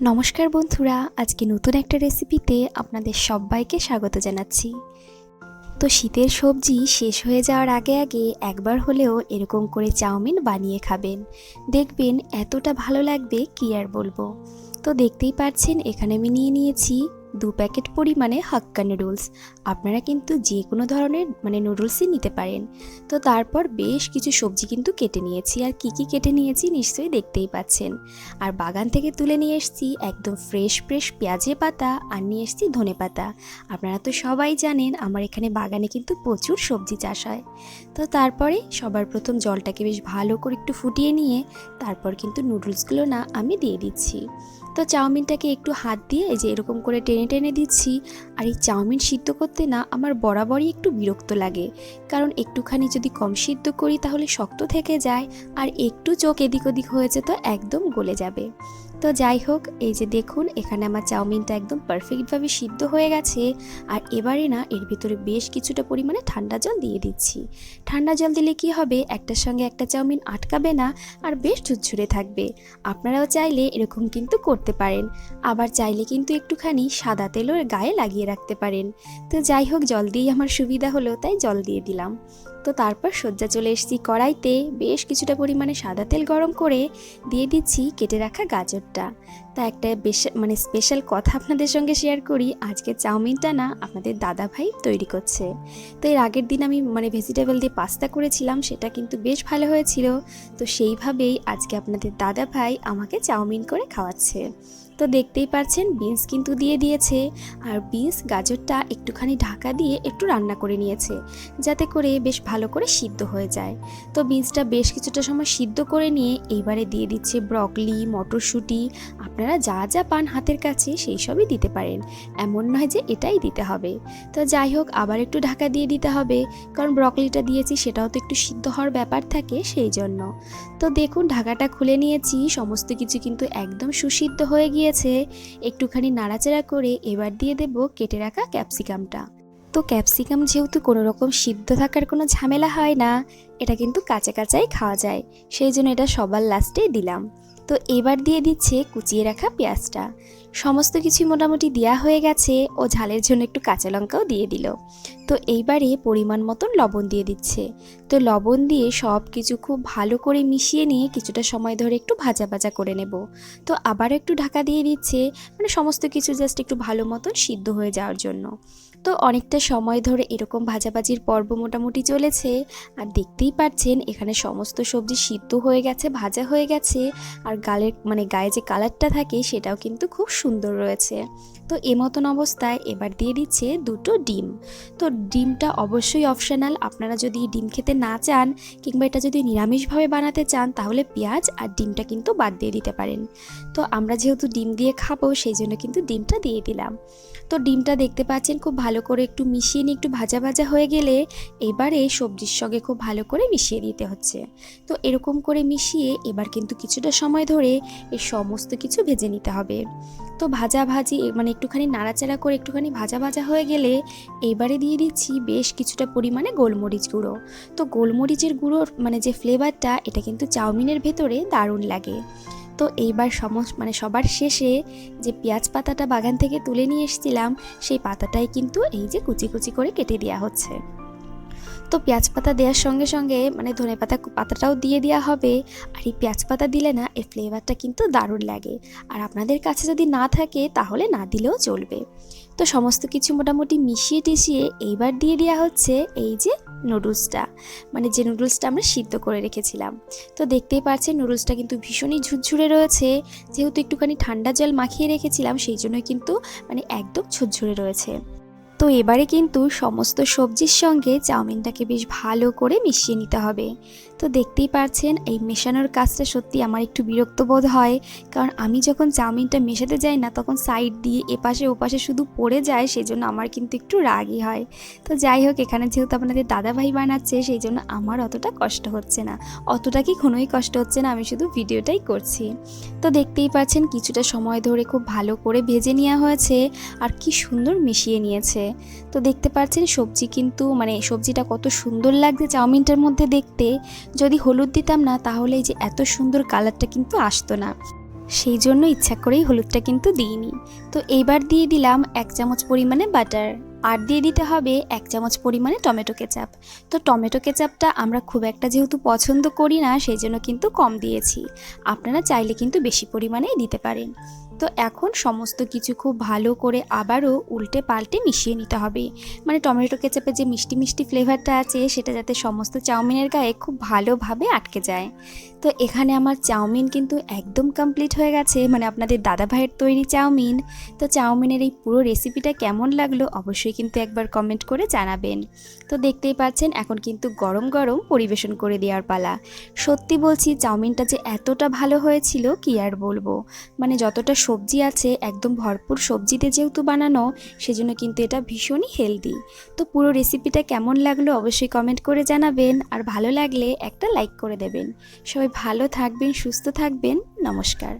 নমস্কার বন্ধুরা, আজকে নতুন একটা রেসিপিতে আপনাদের সবাইকে স্বাগত জানাচ্ছি। তো শীতের সবজি শেষ হয়ে যাওয়ার আগে আগে একবার হলেও এরকম করে চাউমিন বানিয়ে খাবেন। দেখবেন এতটা ভালো লাগবে কি আর বলব। তো দেখতেই পাচ্ছেন, এখানে আমি নিয়ে নিয়েছি দু প্যাকেট পরিমাণে হাক্কা নুডলস। আপনারা কিন্তু যে কোনো ধরনের মানে নুডলসই নিতে পারেন। তো তারপর বেশ কিছু সবজি কিন্তু কেটে নিয়েছি। আর কি কি কেটে নিয়েছি নিশ্চয়ই দেখতেই পাচ্ছেন। আর বাগান থেকে তুলে নিয়ে এসেছি একদম ফ্রেশ ফ্রেশ পেঁয়াজে পাতা আর নিয়ে এসেছি ধনে পাতা। আপনারা তো সবাই জানেন, আমার এখানে বাগানে কিন্তু প্রচুর সবজি চাষ হয়। তো তারপরে সবার প্রথম জলটাকে বেশ ভালো করে একটু ফুটিয়ে নিয়ে, তারপর কিন্তু নুডলসগুলো না আমি দিয়ে দিচ্ছি। তো চাউমিনটাকে একটু হাত দিয়ে এই যে এরকম করে টেনে টেনে দিচ্ছি, আর এই চাউমিন সিদ্ধ করতে না আমার বরাবরই একটু বিরক্ত লাগে। কারণ একটুখানি যদি কম সিদ্ধ করি তাহলে শক্ত থেকে যায়, আর একটু চোখ এদিক ওদিক হয়েছে তো একদম গলে যাবে। তো যাই হোক, এই যে দেখুন, এখানে আমার চাউমিনটা একদম পারফেক্টভাবে সিদ্ধ হয়ে গেছে। আর এবারে না, এর ভিতরে বেশ কিছুটা পরিমাণে ঠান্ডা জল দিয়ে দিচ্ছি। ঠান্ডা জল দিলে কি হবে? একটার সঙ্গে একটা চাউমিন আটকাবে না আর বেশ ঝুরঝুরে থাকবে। আপনারাও চাইলে এরকম কিন্তু করতে পারেন। আবার চাইলে কিন্তু একটুখানি সাদা তেলও গায়ে লাগিয়ে রাখতে পারেন। তো যাই হোক, জল দিয়েই আমার সুবিধা হলো, তাই জল দিয়ে দিলাম। তো তারপর সজ্জা চলে এসেছি কড়াইতে। বেশ কিছুটা পরিমাণে সাদা তেল গরম করে দিয়ে দিচ্ছি কেটে রাখা গাজরটা। তা একটা বেশ মানে স্পেশাল কথা আপনাদের সঙ্গে শেয়ার করি। আজকে চাউমিনটা না আপনাদের দাদা ভাই তৈরি করছে। তো এর আগের দিন আমি মানে ভেজিটেবল দিয়ে পাস্তা করেছিলাম, সেটা কিন্তু বেশ ভালো হয়েছিল। তো সেইভাবেই আজকে আপনাদের দাদা ভাই আমাকে চাউমিন করে খাওয়াচ্ছে। তো দেখতেই পাচ্ছেন বিনস কিন্তু দিয়ে দিয়েছে। আর বিনস গাজরটা একটুখানি ঢাকা দিয়ে একটু রান্না করে নিয়েছে, যাতে করে বেশ ভালো করে সিদ্ধ হয়ে যায়। তো বিনসটা বেশ কিছুটা সময় সিদ্ধ করে নিয়ে এইবারে দিয়ে দিচ্ছে ব্রকলি, মটরশুঁটি। আপনারা যা যা পান হাতের কাছে সেই সবই দিতে পারেন। এমন নয় যে এটাই দিতে হবে। তো যাই হোক, আবার একটু ঢাকা দিয়ে দিতে হবে। কারণ ব্রকলিটা দিয়েছি, সেটাও তো একটু সিদ্ধ হওয়ার ব্যাপার থাকে সেই জন্য। তো দেখুন, ঢাকাটা খুলে নিয়েছি। সমস্ত কিছু কিন্তু একদম সুসিদ্ধ হয়ে গিয়েছে একটুখানি নাড়াচাড়া করে এবার দিয়ে দেব কেটে রাখা ক্যাপসিকামটা। তো ক্যাপসিকাম যেহেতু কোনো রকম সিদ্ধ থাকার কোনো ঝামেলা হয় না, এটা কিন্তু কাঁচা কাঁচাই খাওয়া যায়। সেই জন্য এটা সবার লাস্টেই দিলাম। তো এবার দিয়ে দিচ্ছে কুচিয়ে রাখা পেঁয়াজটা। সমস্ত কিছু মোটামুটি দেওয়া হয়ে গেছে। ও ঝালের জন্য একটু কাঁচা লঙ্কাও দিয়ে দিল। তো এইবারে পরিমাণ মতন লবণ দিয়ে দিচ্ছে। তো লবণ দিয়ে সব কিছু খুব ভালো করে মিশিয়ে নিয়ে কিছুটা সময় ধরে একটু ভাজা ভাজা করে নেব। তো আবার একটু ঢাকা দিয়ে দিচ্ছে। মানে সমস্ত কিছু জাস্ট একটু ভালো মতন সিদ্ধ হয়ে যাওয়ার জন্য। তো অনেকটা সময় ধরে এরকম ভাজাভাজির পর্ব মোটামুটি চলেছে। আর দেখতেই পাচ্ছেন, এখানে সমস্ত সবজি সিদ্ধ হয়ে গেছে, ভাজা হয়ে গেছে। আর গালের মানে গায়ে যে কালারটা থাকে, সেটাও কিন্তু খুব সুন্দর রয়েছে। তো এ মতন অবস্থায় এবার দিয়ে দিচ্ছে দুটো ডিম। তো ডিমটা অবশ্যই অপশনাল আপনারা যদি ডিম খেতে না চান কিংবা এটা যদি নিরামিষভাবে বানাতে চান, তাহলে পেঁয়াজ আর ডিমটা কিন্তু বাদ দিয়ে দিতে পারেন। তো আমরা যেহেতু ডিম দিয়ে খাব, সেই জন্য কিন্তু ডিমটা দিয়ে দিলাম। তো ডিমটা দেখতে পাচ্ছেন খুব ভালো করে একটু মিশিয়ে নিয়ে একটু ভাজা ভাজা হয়ে গেলে এবারে সবজির সঙ্গে খুব ভালো করে মিশিয়ে দিতে হচ্ছে। তো এরকম করে মিশিয়ে এবার কিন্তু কিছুটা সময় ধরে এই সমস্ত কিছু ভেজে নিতে হবে। তো ভাজা ভাজি মানে একটুখানি নাড়াচাড়া করে একটুখানি ভাজা ভাজা হয়ে গেলে এবারে দিয়ে দিচ্ছি বেশ কিছুটা পরিমাণে গোলমরিচ গুঁড়ো। তো গোলমরিচের গুঁড়োর মানে যে ফ্লেভারটা, এটা কিন্তু চাউমিনের ভেতরে দারুণ লাগে। তো এইবার সমস মানে সবার শেষে যে পেঁয়াজ পাতাটা বাগান থেকে তুলে নিয়ে এসেছিলাম, সেই পাতাটাই কিন্তু এই যে কুচি কুচি করে কেটে দেওয়া হচ্ছে। তো পেঁয়াজ পাতা দেওয়ার সঙ্গে সঙ্গে মানে ধনে পাতা পাতাটাও দিয়ে দেওয়া হবে। আর এই পেঁয়াজ পাতা দিলে না এই ফ্লেভারটা কিন্তু দারুণ লাগে। আর আপনাদের কাছে যদি না থাকে, তাহলে না দিলেও চলবে। তো সমস্ত কিছু মোটামুটি মিশিয়ে টিশিয়ে এইবার দিয়ে দেওয়া হচ্ছে এই যে নুডলসটা মানে যে নুডলসটা আমরা সিদ্ধ করে রেখেছিলাম। তো দেখতেই পাচ্ছেন নুডলসটা কিন্তু ভীষণই ঝুরঝুরে রয়েছে। যেহেতু একটুখানি ঠান্ডা জল মাখিয়ে রেখেছিলাম, সেই জন্যই কিন্তু মানে একদম ঝুরঝুরে রয়েছে। তো এবারে কিন্তু সমস্ত সবজির সঙ্গে চাউমিনটাকে বেশ ভালো করে মিশিয়ে নিতে হবে। তো দেখতেই পারছেন, এই মেশানোর কাজটা সত্যি আমার একটু বিরক্ত বোধ হয়। কারণ আমি যখন চাউমিনটা মেশাতে যাই না, তখন সাইড দিয়ে এপাশে ওপাশে শুধু পড়ে যায় সেই জন্য আমার কিন্তু একটু রাগই হয়। তো যাই হোক, এখানে যেহেতু আপনাদের দাদাভাই বানাচ্ছে সেই জন্য আমার অতটা কষ্ট হচ্ছে না। অতটা কি কোনোই কষ্ট হচ্ছে না, আমি শুধু ভিডিওটাই করছি। তো দেখতেই পাচ্ছেন, কিছুটা সময় ধরে খুব ভালো করে ভেজে নেওয়া হয়েছে, আর কি সুন্দর মিশিয়ে নিয়েছে। তো দেখতে পাচ্ছেন সবজি কিন্তু মানে সবজিটা কত সুন্দর লাগছে চাউমিনটার মধ্যে দেখতে। যদি হলুদ দিতাম না, তাহলে এই যে এত সুন্দর কালারটা কিন্তু আসতো না। সেই জন্য ইচ্ছা করেই হলুদটা কিন্তু দিইনি। তো এইবার দিয়ে দিলাম এক চামচ পরিমাণে বাটার। আর দিয়ে দিতে হবে এক চামচ পরিমাণে টমেটো কেচাপ। তো টমেটো কেচাপটা আমরা খুব একটা যেহেতু পছন্দ করি না, সেই জন্য কিন্তু কম দিয়েছি। আপনারা চাইলে কিন্তু বেশি পরিমাণেই দিতে পারেন। তো এখন সমস্ত কিছু খুব ভালো করে আবারও উল্টে পাল্টে মিশিয়ে নিতে হবে। মানে টমেটো কেচাপে যে মিষ্টি মিষ্টি ফ্লেভারটা আছে, সেটা যাতে সমস্ত চাউমিনের গায়ে খুব ভালোভাবে আটকে যায়। তো এখানে আমার চাউমিন কিন্তু একদম কমপ্লিট হয়ে গেছে। মানে আপনাদের দাদা ভাইয়ের তৈরি চাউমিন। তো চাউমিনের এই পুরো রেসিপিটা কেমন লাগল অবশ্যই কিন্তু একবার কমেন্ট করে জানাবেন। তো দেখতেই পাচ্ছেন, এখন কিন্তু গরম গরম পরিবেশন করে দেওয়ার পালা। সত্যি বলছি, চাউমিনটা যে এতটা ভালো হয়েছিল, কি আর বলব? মানে যতটা সবজি আছে, একদম ভরপুর সবজিতে যেহেতু বানানো, সেজন্য কিন্তু এটা ভীষণই হেলদি তো পুরো রেসিপিটা কেমন লাগল, অবশ্যই কমেন্ট করে জানাবেন। আর ভালো লাগলে একটা লাইক করে দেবেন। সবাই ভালো থাকবেন, সুস্থ থাকবেন। নমস্কার।